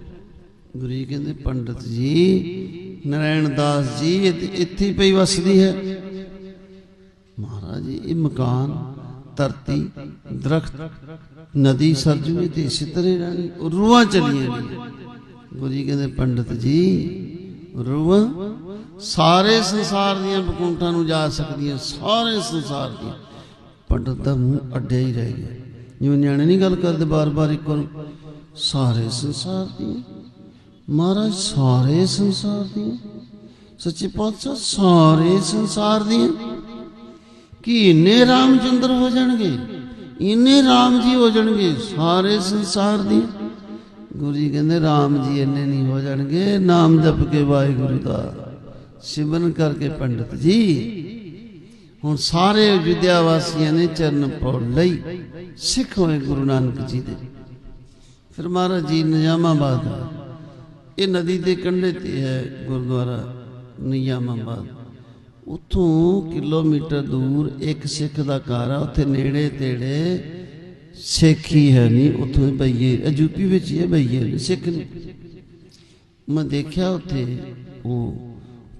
ਗੁਰੂ ਜੀ ਕਹਿੰਦੇ, ਪੰਡਤ ਜੀ ਨਰਾਇਣ ਦਾਸ ਜੀ ਇੱਥੇ ਪਈ ਵਸਦੀ ਹੈ। ਮਹਾਰਾਜ ਜੀ, ਇਹ ਮਕਾਨ, ਧਰਤੀ, ਦਰਖਤ, ਨਦੀ ਸਰਜੂ ਤੇ ਇਸੇ ਤਰ੍ਹਾਂ ਰਹਿਣੀ ਰੂਹਾਂ ਚਲੀਆਂ ਗੁਰੂ ਜੀ ਕਹਿੰਦੇ, ਪੰਡਤ ਜੀ, ਰੂਹਾਂ ਸਾਰੇ ਸੰਸਾਰ ਦੀਆਂ ਬਕੁੰਠਾਂ ਨੂੰ ਜਾ ਸਕਦੀਆਂ, ਸਾਰੇ ਸੰਸਾਰ ਦੀਆਂ। ਪੰਡਤ ਦਾ ਮੂੰਹ ਅੱਡਿਆ ਹੀ ਰਹਿ ਗਿਆ। ਜਿਵੇਂ ਨਿਆਣੇ ਨਹੀਂ ਗੱਲ ਕਰਦੇ, ਬਾਰ-ਬਾਰ ਇੱਕੋ ਨੂੰ ਸਾਰੇ ਸੰਸਾਰ ਦੀ ਮਹਾਰਾਜ, ਸਾਰੇ ਸੰਸਾਰ ਦੀ ਸੱਚੇ ਪਾਤਸ਼ਾਹ, ਸਾਰੇ ਸੰਸਾਰ ਦੀਆਂ, ਕਿ ਇੰਨੇ ਰਾਮਚੰਦਰ ਹੋ ਜਾਣਗੇ? ਇੰਨੇ ਰਾਮ ਜੀ ਹੋ ਜਾਣਗੇ, ਸਾਰੇ ਸੰਸਾਰ ਦੀ ਗੁਰੂ ਜੀ ਕਹਿੰਦੇ ਰਾਮ ਜੀ ਇੰਨੇ ਨਹੀਂ ਹੋ ਜਾਣਗੇ, ਨਾਮ ਜਪ ਕੇ ਵਾਹਿਗੁਰੂ ਦਾ ਸਿਮਰਨ ਕਰਕੇ ਪੰਡਤ ਜੀ ਹੁਣ ਸਾਰੇ ਅਯੁੱਧਿਆ ਵਾਸੀਆਂ ਨੇ ਚਰਨ ਪੌੜ ਲਈ। ਸਿੱਖ ਹੋਏ ਗੁਰੂ ਨਾਨਕ ਜੀ ਦੇ। ਫਿਰ ਮਹਾਰਾਜ ਜੀ ਨਿਜ਼ਾਮਾਬਾਦ ਇਹ ਨਦੀ ਦੇ ਕੰਢੇ ਤੇ ਹੈ ਗੁਰਦੁਆਰਾ ਨਿਜ਼ਾਮਾਬਾਦ ਉੱਥੋਂ ਕਿਲੋਮੀਟਰ ਦੂਰ ਇੱਕ ਸਿੱਖ ਦਾ ਘਰ ਆ। ਉੱਥੇ ਨੇੜੇ ਤੇੜੇ ਸਿੱਖ ਹੀ ਹੈ ਨਹੀਂ ਉੱਥੋਂ ਹੀ ਬਈਏ, ਇਹ ਵਿੱਚ ਹੀ ਹੈ ਬਈਏ ਨੇ, ਸਿੱਖ ਨਹੀਂ ਮੈਂ ਦੇਖਿਆ ਉੱਥੇ ਉਹ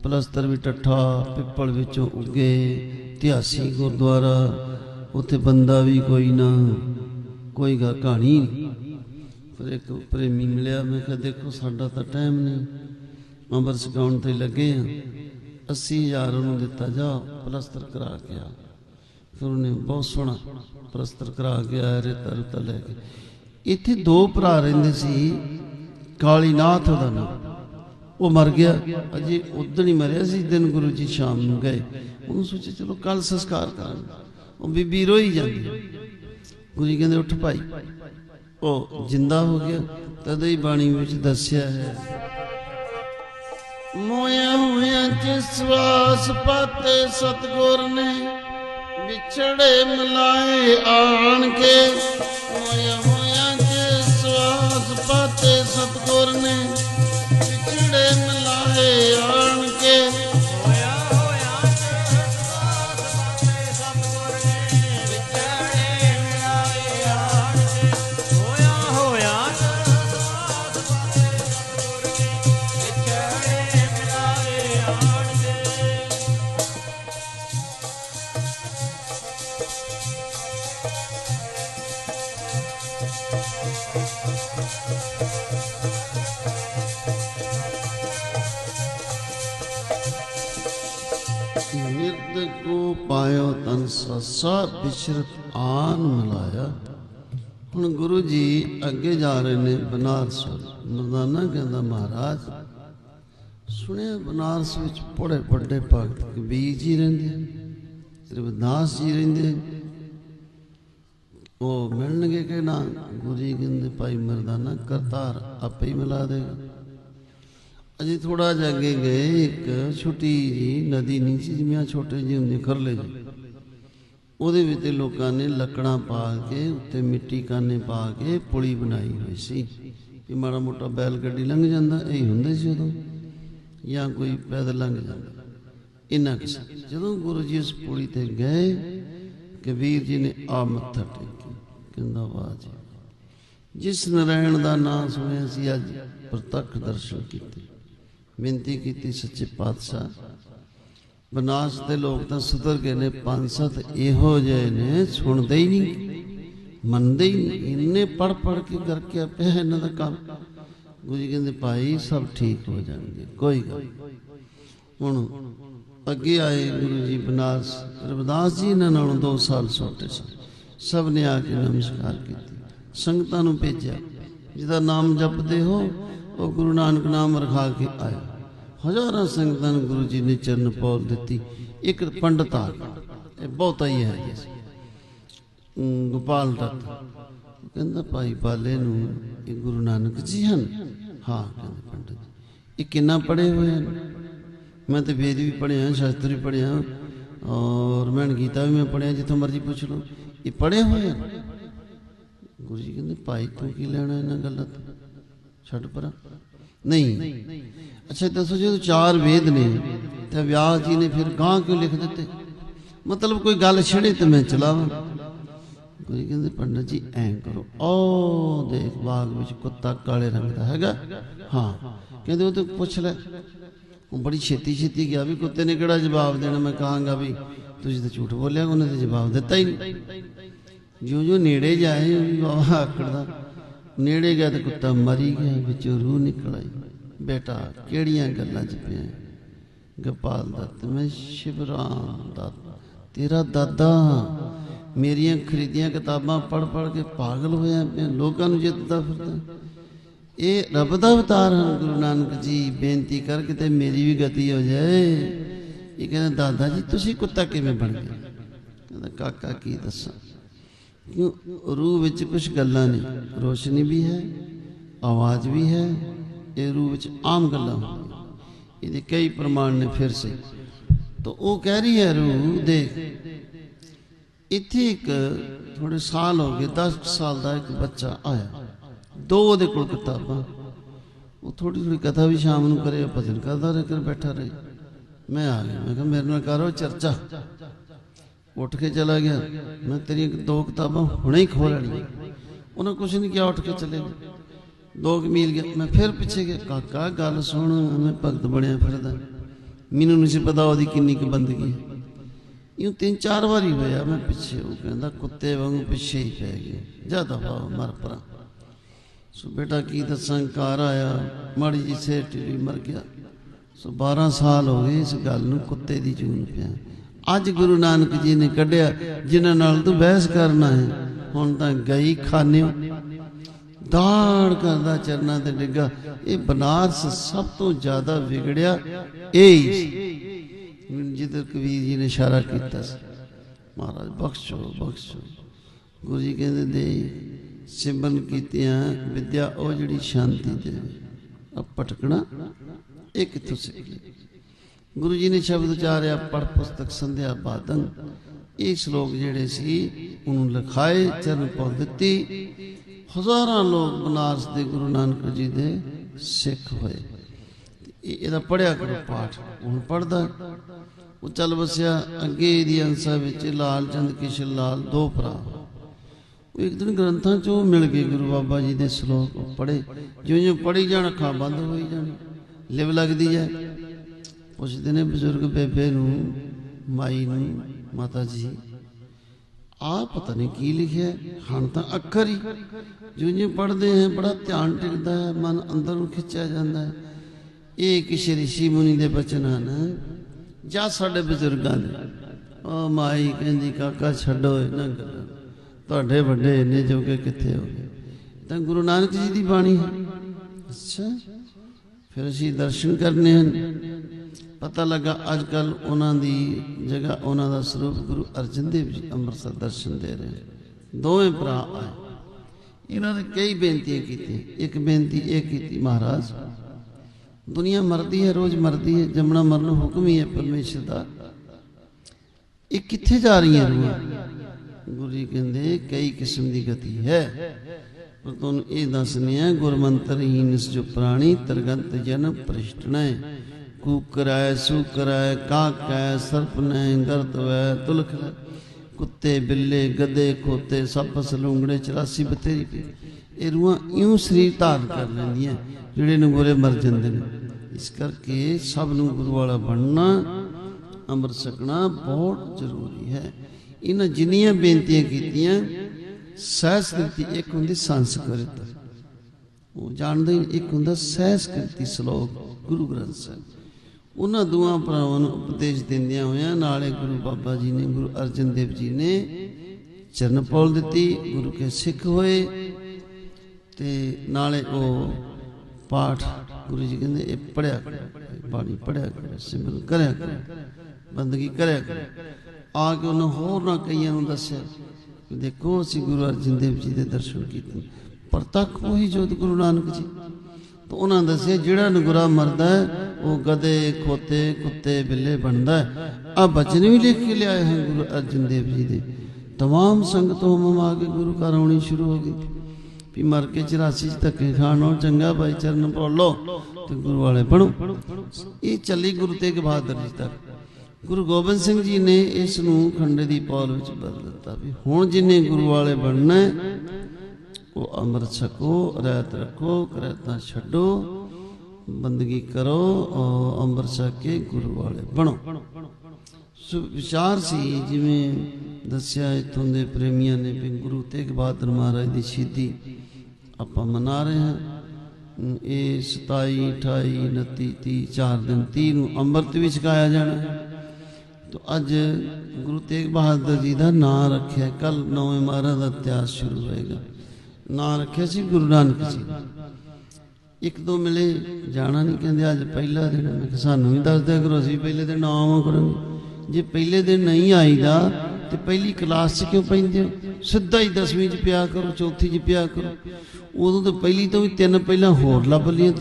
ਪਲਸਤਰ ਵੀ ਟੱਠਾ ਪਿੱਪਲ ਵਿੱਚੋਂ ਉੱਗੇ। ਇਤਿਹਾਸੀ ਗੁਰਦੁਆਰਾ, ਉੱਥੇ ਬੰਦਾ ਵੀ ਕੋਈ ਨਾ, ਕੋਈ ਕਹਾਣੀ ਫਿਰ ਇੱਕ ਪ੍ਰੇਮੀ ਮਿਲਿਆ, ਮੈਂ ਕਿਹਾ, ਦੇਖੋ, ਸਾਡਾ ਤਾਂ ਟਾਈਮ ਨਹੀਂ ਅੰਬਰ ਸਕਾਉਣ ਤੇ ਲੱਗੇ ਆ। 80000 ਉਹਨੂੰ ਦਿੱਤਾ, ਜਾ, ਪਲਸਤਰ ਕਰਾ ਕੇ ਆ। ਫਿਰ ਉਹਨੇ ਬਹੁਤ ਸੋਹਣਾ ਪਲਸਤਰ ਕਰਾ ਕੇ ਆਇਆ, ਰੇਤਾ ਰੁਤਾ ਲੈ ਕੇ। ਇੱਥੇ ਦੋ ਭਰਾ ਰਹਿੰਦੇ ਸੀ, ਕਾਲੀਨਾਥ ਉਹਦਾ ਨਾਮ। ਉਹ ਮਰ ਗਿਆ। ਅਜੇ ਉਦੋਂ ਹੀ ਮਰਿਆ ਸੀ, ਦਿਨ ਗੁਰੂ ਜੀ ਸ਼ਾਮ ਨੂੰ ਗਏ। ਉਹਨੂੰ ਸੋਚਿਆ, ਚਲੋ ਕੱਲ ਸੰਸਕਾਰ ਕਰਾਂਗੇ। ਉਹ ਬੀਬੀ ਰੋਈ ਜਾਂਦੀ ਗੁਰੂ ਜੀ ਕਹਿੰਦੇ, ਉੱਠ ਭਾਈ। ਉਹ ਜਿੰਦਾ ਹੋ ਗਿਆ। ਤਦ ਹੀ ਬਾਣੀ ਵਿੱਚ ਦੱਸਿਆ ਹੈ, ਮੋਇਆ ਹੋਇਆ ਚ ਸਵਾਸ ਪਾਤੇ ਸਤਗੁਰ ਨੇ, ਵਿਛੜੇ ਮਿਲਾਏ ਆਣ ਕੇ ਮੋਇਆ ਕੇ ਕੋ ਪਾਇਓ ਤਨ ਸਸਾ ਬਿਸ਼ਰਤ ਆਨ ਮਿਲਾਇਆ। ਹੁਣ ਗੁਰੂ ਜੀ ਅੱਗੇ ਜਾ ਰਹੇ ਨੇ ਬਨਾਰਸ ਮਰਦਾਨਾ ਕਹਿੰਦਾ, ਮਹਾਰਾਜ ਸੁਣਿਆ, ਬਨਾਰਸ ਵਿੱਚ ਬੜੇ ਵੱਡੇ ਭਗਤ ਕਬੀਰ ਜੀ ਰਹਿੰਦੇ ਰਵਿਦਾਸ ਜੀ ਰਹਿੰਦੇ ਉਹ ਮਿਲਣਗੇ ਕਿ ਨਾ? ਗੁਰੂ ਜੀ ਕਹਿੰਦੇ, ਭਾਈ ਮਰਦਾਨਾ, ਕਰਤਾਰ ਆਪੇ ਹੀ ਮਿਲਾ ਦੇਗਾ। ਅਜੇ ਥੋੜਾ ਜਿਹਾ ਅੱਗੇ ਗਏ, ਇੱਕ ਛੋਟੀ ਜੀ, ਨਦੀ ਨਹੀਂ ਸੀ ਜਿਵੇਂ ਛੋਟੇ ਜਿਹੇ ਹੁੰਦੇ ਖਰਲੇ ਜੀ ਉਹਦੇ ਵਿੱਚ ਲੋਕਾਂ ਨੇ ਲੱਕੜਾਂ ਪਾ ਕੇ, ਉੱਤੇ ਮਿੱਟੀ ਕਾਨੇ ਪਾ ਕੇ ਪੁਲੀ ਬਣਾਈ ਹੋਈ ਸੀ। ਕਿ ਮਾੜਾ ਮੋਟਾ ਬੈਲ ਗੱਡੀ ਲੰਘ ਜਾਂਦਾ, ਇਹ ਹੁੰਦੇ ਸੀ ਉਦੋਂ। ਜਾਂ ਕੋਈ ਪੈਦਲ ਲੰਘ ਜਾਂਦਾ ਇੰਨਾ ਕੁ ਜਦੋਂ ਗੁਰੂ ਜੀ ਉਸ ਪੁਲੀ ਤੇ ਗਏ, ਕਬੀਰ ਜੀ ਨੇ ਆ ਮੱਥਾ ਟੇਕਿਆ। ਕਹਿੰਦਾ, ਵਾਹ ਜੀ। ਜਿਸ ਨਰਾਇਣ ਦਾ ਨਾਮ ਸੁਣਿਆ ਸੀ, ਅੱਜ ਪ੍ਰਤੱਖ ਦਰਸ਼ਨ ਕੀਤੇ। ਬੇਨਤੀ ਕੀਤੀ, ਸੱਚੇ ਪਾਤਸ਼ਾਹ, ਬਨਾਸ ਦੇ ਲੋਕ ਤਾਂ ਸੁਧਰ ਗਏ ਨੇ, ਪੰਜ ਸੱਤ ਇਹੋ ਜਿਹੇ ਨੇ, ਸੁਣਦੇ ਹੀ ਨਹੀਂ, ਮੰਨਦੇ ਹੀ ਇੰਨੇ ਪੜ ਪੜ ਕੇ ਕਰਕੇ ਪਿਆ ਇਹਨਾਂ ਦਾ ਕੰਮ ਗੁਰੂ ਜੀ ਕਹਿੰਦੇ ਭਾਈ ਸਭ ਠੀਕ ਹੋ ਜਾਣਗੇ, ਕੋਈ ਗੱਲ ਹੁਣ ਅੱਗੇ ਆਏ ਗੁਰੂ ਜੀ ਬਨਾਸ ਰਵਿਦਾਸ ਜੀ ਇਹਨਾਂ ਨਾਲੋਂ 2 ਸਾਲ ਛੋਟੇ ਸੀ। ਸਭ ਨੇ ਆ ਕੇ ਨਮਸਕਾਰ ਕੀਤੀ। ਸੰਗਤਾਂ ਨੂੰ ਭੇਜਿਆ। ਜਿਹਦਾ ਨਾਮ ਜਪਦੇ ਹੋ, ਉਹ ਗੁਰੂ ਨਾਨਕ ਨਾਮ ਰਖਾ ਕੇ ਆਇਆ। ਹਜ਼ਾਰਾਂ ਸੰਗਤਾਂ ਨੂੰ ਗੁਰੂ ਜੀ ਨੇ ਚਰਨ ਪੌਲ ਦਿੱਤੀ। ਇੱਕ ਪੰਡਤ ਆ ਇਹ ਬਹੁਤਾ ਹੀ ਹੈ, ਗੋਪਾਲ ਦੱਤ। ਕਹਿੰਦਾ ਭਾਈ ਬਾਲੇ ਨੂੰ ਇਹ ਗੁਰੂ ਨਾਨਕ ਜੀ ਹਨ। ਹਾਂ, ਕਹਿੰਦੇ ਪੰਡਤ ਇਹ ਕਿੰਨਾ ਪੜੇ ਹੋਏ ਹਨ? ਮੈਂ ਤੇ ਵੇਦ ਵੀ ਪੜਿਆ ਸ਼ਾਸਤਰ ਵੀ ਪੜਿਆ ਔਰ ਮੈਂ ਗੀਤਾ ਵੀ ਮੈਂ ਪੜਿਆ ਜਿੱਥੋਂ ਮਰਜ਼ੀ ਪੁੱਛ ਲਓ। ਇਹ ਪੜੇ ਹੋਏ ਹਨ? ਗੁਰੂ ਜੀ ਕਹਿੰਦੇ, ਭਾਈ, ਤੂੰ ਕੀ ਲੈਣਾ ਇਹਨਾਂ ਗੱਲਾਂ ਤੋਂ? ਛੱਡ ਪਰਾਂ। ਨਹੀਂ। ਅੱਛਾ, ਦੱਸੋ ਜੇ ਚਾਰ ਵੇਦ ਨੇ। ਤਾਂ ਵਿਆਸ ਜੀ ਨੇ ਫਿਰ ਗਾਂ ਕਿਉਂ ਲਿਖ ਦਿੱਤੇ? ਮਤਲਬ ਕੋਈ ਗੱਲ ਛੜੇ ਤੇ ਮੈਂ ਚਲਾਵਾਂ। ਕੋਈ ਕਹਿੰਦੇ, ਪੰਡਤ ਜੀ, ਐਂ ਕਰੋ। ਉਹ ਦੇਖ ਬਾਗ ਵਿੱਚ ਕੁੱਤਾ ਕਾਲੇ ਰੰਗ ਦਾ ਹੈਗਾ। ਹਾਂ। ਕਹਿੰਦੇ, ਉਹ ਤੇ ਪੁੱਛ ਲੈ। ਉਹ ਬੜੀ ਛੇਤੀ ਛੇਤੀ ਗਿਆ ਵੀ ਕੁੱਤੇ ਨੇ ਕਿਹੜਾ ਜਵਾਬ ਦੇਣਾ? ਮੈਂ ਕਹਾਂਗਾ ਵੀ ਤੁਸੀਂ ਤਾਂ ਝੂਠ ਬੋਲਿਆ, ਉਹਨੇ ਤੇ ਜਵਾਬ ਦਿੱਤਾ ਹੀ ਨਹੀਂ। ਜਿਉਂ ਜਿਉਂ ਨੇੜੇ ਜਾਏ, ਉਹ ਆਕੜਦਾ ਨੇੜੇ ਗਿਆ ਤੇ ਕੁੱਤਾ ਮਰੀ ਗਿਆ, ਵਿੱਚੋਂ ਰੂਹ ਨਿਕਲ ਆਈ। ਬੇਟਾ, ਕਿਹੜੀਆਂ ਗੱਲਾਂ 'ਚ ਪਿਆ ਹੈ? ਗੋਪਾਲ ਦੱਤ, ਮੈਂ ਸ਼ਿਵਰਾਮ ਦਾ ਤੇਰਾ ਦਾਦਾ। ਮੇਰੀਆਂ ਖਰੀਦੀਆਂ ਕਿਤਾਬਾਂ ਪੜ ਪੜ ਕੇ ਪਾਗਲ ਹੋਇਆ ਪਿਆ ਲੋਕਾਂ ਨੂੰ ਜਿੱਤਦਾ ਫਿਰਦਾ। ਇਹ ਰੱਬ ਦਾ ਅਵਤਾਰ ਹਨ, ਗੁਰੂ ਨਾਨਕ ਜੀ, ਬੇਨਤੀ ਕਰ ਕਿਤੇ ਮੇਰੀ ਵੀ ਗਤੀ ਹੋ ਜਾਏ। ਇਹ ਕਹਿੰਦਾ, ਦਾਦਾ ਜੀ, ਤੁਸੀਂ ਕੁੱਤਾ ਕਿਵੇਂ ਬਣ ਗਏ? ਕਹਿੰਦਾ, ਕਾਕਾ, ਕੀ ਦੱਸਾਂ? ਕਿਉਂ? ਰੂਹ ਵਿੱਚ ਕੁਝ ਗੱਲਾਂ ਨੇ ਰੋਸ਼ਨੀ ਵੀ ਹੈ, ਆਵਾਜ਼ ਵੀ ਹੈ, ਇਹ ਰੂਹ ਵਿੱਚ ਆਮ ਗੱਲਾਂ ਹੁੰਦੀਆਂ। ਇਹਦੇ ਕਈ ਪ੍ਰਮਾਣ ਨੇ ਫਿਰ ਸੇ ਤਾਂ ਉਹ ਕਹਿ ਰਹੀ ਹੈ ਰੂਹ, ਦੇਖ ਇੱਥੇ ਇੱਕ ਥੋੜੇ ਸਾਲ ਹੋ ਗਏ 10 ਸਾਲ ਦਾ ਇੱਕ ਬੱਚਾ ਆਇਆ। ਦੋ ਉਹਦੇ ਕੋਲ ਕਿਤਾਬਾਂ। ਉਹ ਥੋੜੀ ਥੋੜੀ ਕਥਾ ਵੀ ਸ਼ਾਮ ਨੂੰ ਕਰੇ ਭਜਨ ਕਰਦਾ ਰਹੇ ਕਰ ਬੈਠਾ ਰਹੇ। ਮੈਂ ਆ ਗਿਆ, ਮੈਂ ਕਿਹਾ, ਮੇਰੇ ਨਾਲ ਕਰੋ ਚਰਚਾ। ਉੱਠ ਕੇ ਚਲਾ ਗਿਆ। ਮੈਂ ਤੇਰੀਆਂ ਦੋ ਕਿਤਾਬਾਂ ਹੁਣੇ ਹੀ ਖੋਲ ਲੈਣੀਆਂ। ਉਹਨੇ ਕੁਝ ਨਹੀਂ ਕਿਹਾ, ਉੱਠ ਕੇ ਚਲੇ ਗਏ ਦੋ ਕੁ ਮੀਲ ਗਿਆ। ਮੈਂ ਫਿਰ ਪਿੱਛੇ ਗਿਆ। ਕਾਕਾ, ਗੱਲ ਸੁਣ, ਮੈਂ ਭਗਤ ਬਣਿਆ ਫਿਰਦਾ। ਮੈਨੂੰ ਨਹੀਂ ਸੀ ਪਤਾ ਉਹਦੀ ਕਿੰਨੀ ਕੁ ਬੰਦਗੀ ਹੈ। ਇਉਂ ਤਿੰਨ ਚਾਰ ਵਾਰੀ ਹੋਇਆ, ਮੈਂ ਪਿੱਛੇ ਉਹ ਕਹਿੰਦਾ ਕੁੱਤੇ ਵਾਂਗੂ ਪਿੱਛੇ ਹੀ ਪੈ ਗਏ। ਜਾ ਦਫਾ ਮਰ ਪਰਾਂ। ਸੋ ਬੇਟਾ ਕੀ ਦੱਸਾਂ, ਘਰ ਆਇਆ, ਮਾੜੀ ਜੀ ਸੇ ਢਿੱਲੀ ਮਰ ਗਿਆ। ਸੋ 12 ਸਾਲ ਹੋ ਗਏ ਇਸ ਗੱਲ ਨੂੰ, ਕੁੱਤੇ ਦੀ ਜੂਨ ਪਿਆ। ਅੱਜ ਗੁਰੂ ਨਾਨਕ ਜੀ ਨੇ ਕੱਢਿਆ, ਜਿਨ੍ਹਾਂ ਨਾਲ ਤੂੰ ਬਹਿਸ ਕਰਨਾ ਹੈ, ਹੁਣ ਤਾਂ ਗਈ ਖਾਨਿਓ। ਦਾੜ ਕਰਦਾ ਚਰਨਾਂ ਤੇ ਡਿੱਗਾ। ਇਹ ਬਨਾਰਸ ਸਭ ਤੋਂ ਜ਼ਿਆਦਾ ਵਿਗੜਿਆ, ਇਹ ਹੀ ਸੀ। ਜਿੱਧਰ ਕਬੀਰ ਜੀ ਨੇ ਇਸ਼ਾਰਾ ਕੀਤਾ ਸੀ, ਮਹਾਰਾਜ ਬਖਸ਼ੋ ਬਖਸ਼ੋ। ਗੁਰੂ ਜੀ ਕਹਿੰਦੇ ਦੇ ਸਿਮਰਨ ਕੀਤਿਆਂ ਵਿਦਿਆ ਉਹ ਜਿਹੜੀ ਸ਼ਾਂਤੀ ਦੇਵੇ ਆ ਭਟਕਣਾ ਇਹ ਕਿੱਥੋਂ ਸਿੱਖ ਗੁਰੂ ਜੀ ਨੇ ਸ਼ਬਦ ਉਚਾਰਿਆ ਪੜ ਪੁਸਤਕ ਸੰਧਿਆ ਬਾਦਨ ਇਹ ਸ਼ਲੋਕ ਜਿਹੜੇ ਸੀ, ਉਹਨੂੰ ਲਿਖਾਏ, ਚਰਨ ਪਾ ਦਿੱਤੀ। ਹਜ਼ਾਰਾਂ ਲੋਕ ਬਨਾਰਸ ਦੇ ਗੁਰੂ ਨਾਨਕ ਜੀ ਦੇ ਸਿੱਖ ਹੋਏ। ਇਹ- ਇਹਦਾ ਪੜਿਆ ਕਰੋ ਪਾਠ। ਹੁਣ ਪੜਦਾ ਉਹ ਚੱਲ ਵਸਿਆ ਅੱਗੇ ਦੀ ਅੰਸਾ ਵਿੱਚ ਲਾਲ ਚੰਦ ਕਿਸ਼ਨ ਲਾਲ, ਦੋ ਭਰਾ। ਉਹ ਇੱਕ ਦਿਨ ਗ੍ਰੰਥਾਂ ਚੋਂ ਮਿਲ ਗਏ ਗੁਰੂ ਬਾਬਾ ਜੀ ਦੇ ਸ਼ਲੋਕ। ਪੜੇ ਜਿਉਂ ਜਿਉਂ ਪੜੀ ਜਾਣ, ਅੱਖਾਂ ਬੰਦ ਹੋਈ ਜਾਣੀ। ਲਿਵ ਲੱਗਦੀ ਹੈ। ਪੁੱਛਦੇ ਨੇ ਬਜ਼ੁਰਗ ਬੇਬੇ ਨੂੰ, ਮਾਈ ਨੂੰ, ਮਾਤਾ ਜੀ ਆ ਪਤਾ ਨਹੀਂ ਕੀ ਲਿਖਿਆ ਹੈ। ਹਣ ਤਾਂ ਅੱਖਰ ਹੀ। ਜਿਉਂ ਜਿਉਂ ਪੜਦੇ ਹੈ, ਬੜਾ ਧਿਆਨ ਟਿਕਦਾ ਹੈ। ਮਨ ਅੰਦਰ ਨੂੰ ਖਿੱਚਿਆ ਜਾਂਦਾ ਹੈ। ਇਹ ਕਿਸੇ ਰਿਸ਼ੀ ਮੁਨੀ ਦੇ ਬਚਨ ਹਨ। ਜਾਂ ਸਾਡੇ ਬਜ਼ੁਰਗਾਂ ਦੇ। ਉਹ ਮਾਈ ਕਹਿੰਦੀ, ਕਾਕਾ, ਛੱਡੋ ਇਹਨਾਂ ਗੱਲਾਂ ਤੁਹਾਡੇ ਵੱਡੇ ਇੰਨੇ ਜੋਗੇ ਕਿੱਥੇ ਹੋ ਗਏ? ਤਾਂ ਗੁਰੂ ਨਾਨਕ ਜੀ ਦੀ ਬਾਣੀ ਹੈ। ਅੱਛਾ। ਫਿਰ ਅਸੀਂ ਦਰਸ਼ਨ ਕਰਨੇ ਹਨ। ਪਤਾ ਲੱਗਾ ਅੱਜ ਕੱਲ ਉਹਨਾਂ ਦੀ ਜਗ੍ਹਾ, ਉਹਨਾਂ ਦਾ ਸਰੂਪ ਗੁਰੂ ਅਰਜਨ ਦੇਵ ਜੀ ਅੰਮ੍ਰਿਤਸਰ ਦਰਸ਼ਨ ਦੇ ਰਹੇ ਦੋਵੇਂ ਭਰਾ ਆਏ। ਇਹਨਾਂ ਨੇ ਕਈ ਬੇਨਤੀਆਂ ਕੀਤੀਆਂ। ਇੱਕ ਬੇਨਤੀ ਇਹ ਕੀਤੀ, ਮਹਾਰਾਜ ਦੁਨੀਆ ਮਰਦੀ ਹੈ, ਰੋਜ਼ ਮਰਦੀ ਹੈ, ਜੰਮਣਾ ਮਰਨਾ ਹੁਕਮ ਹੀ ਹੈ ਪਰਮੇਸ਼ਰ ਦਾ। ਇਹ ਕਿੱਥੇ ਜਾ ਰਹੀਆਂ ਰੂਹਾਂ? ਗੁਰੂ ਜੀ ਕਹਿੰਦੇ, ਕਈ ਕਿਸਮ ਦੀ ਗਤੀ ਹੈ। ਪਰ ਤੁਹਾਨੂੰ ਇਹ ਦੱਸਨੇ ਆ ਗੁਰਮੰਤਰਹੀਨ ਜੋ ਪ੍ਰਾਣੀ ਤਰਗੰਤ ਜਨ ਪ੍ਰਸ਼ਟਣੈ ਕੂਕਰੈ ਸੂਕਰੈ ਕਾਕੈ ਸਰਪਨੈ ਗਰਤਵੈ ਤੁਲਖ ਕੁੱਤੇ, ਬਿੱਲੇ, ਗਦੇ, ਖੋਤੇ, ਸੱਪ, ਸਲੂੰਗੜੇ 84 ਬਤੇਰੀ ਇਹ ਰੂਹਾਂ ਇਉਂ ਸਰੀਰ ਧਾਰਨ ਕਰ ਲੈਂਦੀਆਂ, ਜਿਹੜੇ ਨੂੰ ਗੋਰੇ ਮਰ ਜਾਂਦੇ ਨੇ। ਇਸ ਕਰਕੇ ਸਭ ਨੂੰ ਗੁਰੂ ਵਾਲਾ ਬਣਨਾ, ਅੰਮ੍ਰਿਤ ਛਕਣਾ ਬਹੁਤ ਜ਼ਰੂਰੀ ਹੈ। ਇਹਨਾਂ ਜਿੰਨੀਆਂ ਬੇਨਤੀਆਂ ਕੀਤੀਆਂ, ਸਹਿਸਕ੍ਰਿਤੀ ਇੱਕ ਹੁੰਦੀ ਸੰਸਕ੍ਰਿਤ। ਉਹ ਜਾਣਦੇ ਇੱਕ ਹੁੰਦਾ ਸਹਿਸਕ੍ਰਿਤੀ ਸ਼ਲੋਕ, ਗੁਰੂ ਗ੍ਰੰਥ ਸਾਹਿਬ। ਉਹਨਾਂ ਦੋਵਾਂ ਭਰਾਵਾਂ ਨੂੰ ਉਪਦੇਸ਼ ਦਿੰਦਿਆਂ ਹੋਇਆਂ ਨਾਲੇ ਗੁਰੂ ਬਾਬਾ ਜੀ ਨੇ, ਗੁਰੂ ਅਰਜਨ ਦੇਵ ਜੀ ਨੇ ਚਰਨ ਪੌਲ ਦਿੱਤੀ, ਗੁਰੂ ਕੇ ਸਿੱਖ ਹੋਏ। ਤੇ ਨਾਲੇ ਉਹ ਪਾਠ ਗੁਰੂ ਜੀ ਕਹਿੰਦੇ ਇਹ ਪੜਿਆ ਕਰੋ ਬਾਣੀ ਪੜਿਆ ਕਰੋ ਸਿਮਰਨ ਕਰਿਆ ਕਰੋ ਬੰਦਗੀ ਕਰਿਆ ਕਰੋ ਆ ਕੇ ਉਹਨਾਂ ਹੋਰ ਨਾ ਕਈਆਂ ਨੂੰ ਦੱਸਿਆ ਕਿ ਦੇਖੋ ਅਸੀਂ ਗੁਰੂ ਅਰਜਨ ਦੇਵ ਜੀ ਦੇ ਦਰਸ਼ਨ ਕੀਤੇ ਪ੍ਰਤੱਖ ਉਹੀ ਜੋਤ ਗੁਰੂ ਨਾਨਕ ਜੀ ਤਾਂ ਉਹਨਾਂ ਦੱਸਿਆ ਜਿਹੜਾ ਨਗੁਰਾ ਮਰਦਾ ਹੈ, ਉਹ ਗਧੇ ਖੋਤੇ ਕੁੱਤੇ ਬਿੱਲੇ ਬਣਦਾ ਆ ਬਚਨ ਵੀ ਲਿਖ ਕੇ ਲਿਆਏ ਹਨ ਗੁਰੂ ਅਰਜਨ ਦੇਵ ਜੀ ਦੇ तमाम ਸੰਗਤ ਹੋਮ ਆ ਕੇ ਗੁਰੂ ਘਰ ਆਉਣੀ ਸ਼ੁਰੂ ਹੋ ਗਈ ਵੀ ਮਰ ਕੇ 84 ਚ ਧੱਕੇ ਖਾਣ ਚੰਗਾ ਭਾਈ ਚਰਨ ਪੜ ਤੇ ਗੁਰੂ ਵਾਲੇ ਬਣੋ। ਇਹ ਚੱਲੀ ਗੁਰੂ ਤੇਗ ਬਹਾਦਰ ਜੀ ਤੱਕ। ਗੁਰੂ ਗੋਬਿੰਦ ਸਿੰਘ ਜੀ ਨੇ ਇਸ ਨੂੰ ਖੰਡੇ ਦੀ ਪੌਲ ਵਿੱਚ ਬਦਲ ਦਿੱਤਾ ਵੀ ਹੁਣ ਜਿਨੇ ਗੁਰੂ ਵਾਲੇ ਬਣਨਾ ਉਹ ਅੰਮ੍ਰਿਤ ਛਕੋ, ਰਹਿਤ ਰੱਖੋ, ਕਰਤਾ ਛੱਡੋ, ਬੰਦਗੀ ਕਰੋ ਔਰ ਅੰਮ੍ਰਿਤ ਛਕ ਕੇ ਗੁਰੂ ਵਾਲੇ ਬਣੋ। ਸੋ ਵਿਚਾਰ ਸੀ ਜਿਵੇਂ ਦੱਸਿਆ ਇਥੋਂ ਦੇ ਪ੍ਰੇਮੀਆਂ ਨੇ ਵੀ ਗੁਰੂ ਤੇਗ ਬਹਾਦਰ ਮਹਾਰਾਜ ਦੀ ਸ਼ਹੀਦੀ ਆਪਾਂ ਮਨਾ ਰਹੇ ਹਾਂ। ਇਹ 27 28 29 30 4 ਦਿਨ 30 ਨੂੰ ਅੰਮ੍ਰਿਤ ਵੀ ਛਕਾਇਆ ਜਾਣਾ ਤੋ ਅੱਜ ਗੁਰੂ ਤੇਗ ਬਹਾਦਰ ਜੀ ਦਾ ਨਾਮ ਰੱਖਿਆ ਕੱਲ ਨੌਵੇਂ ਮਹਾਰਾਜ ਦਾ ਇਤਿਹਾਸ ਸ਼ੁਰੂ ਹੋਏਗਾ। ਨਾਮ ਰੱਖਿਆ ਸੀ ਗੁਰੂ ਨਾਨਕ ਜੀ ਇੱਕ ਦੋ ਮਿਲੇ ਜਾਣਾ ਨਹੀਂ ਕਹਿੰਦੇ, ਅੱਜ ਪਹਿਲਾ ਦਿਨ ਮੈਂ ਕਿਹਾ ਸਾਨੂੰ ਵੀ ਦੱਸ ਦਿਆ ਕਰੋ, ਅਸੀਂ ਪਹਿਲੇ ਦਿਨ ਆਵਾਂ ਕਰਾਂਗੇ ਜੇ ਪਹਿਲੇ ਦਿਨ ਨਹੀਂ ਆਈਦਾ ਤੇ ਪਹਿਲੀ ਕਲਾਸ 'ਚ ਕਿਉਂ ਪੈਂਦੇ ਹੋ? ਸਿੱਧਾ ਹੀ 10ਵੀਂ 'ਚ ਪਿਆ ਕਰੋ, ਚੌਥੀ 'ਚ ਪਿਆ ਕਰੋ। ਉਦੋਂ ਤਾਂ ਪਹਿਲੀ ਤੋਂ ਵੀ ਤਿੰਨ ਪਹਿਲਾਂ ਹੋਰ ਲੱਭ ਲਈਆਂ ਤੁਸੀਂ।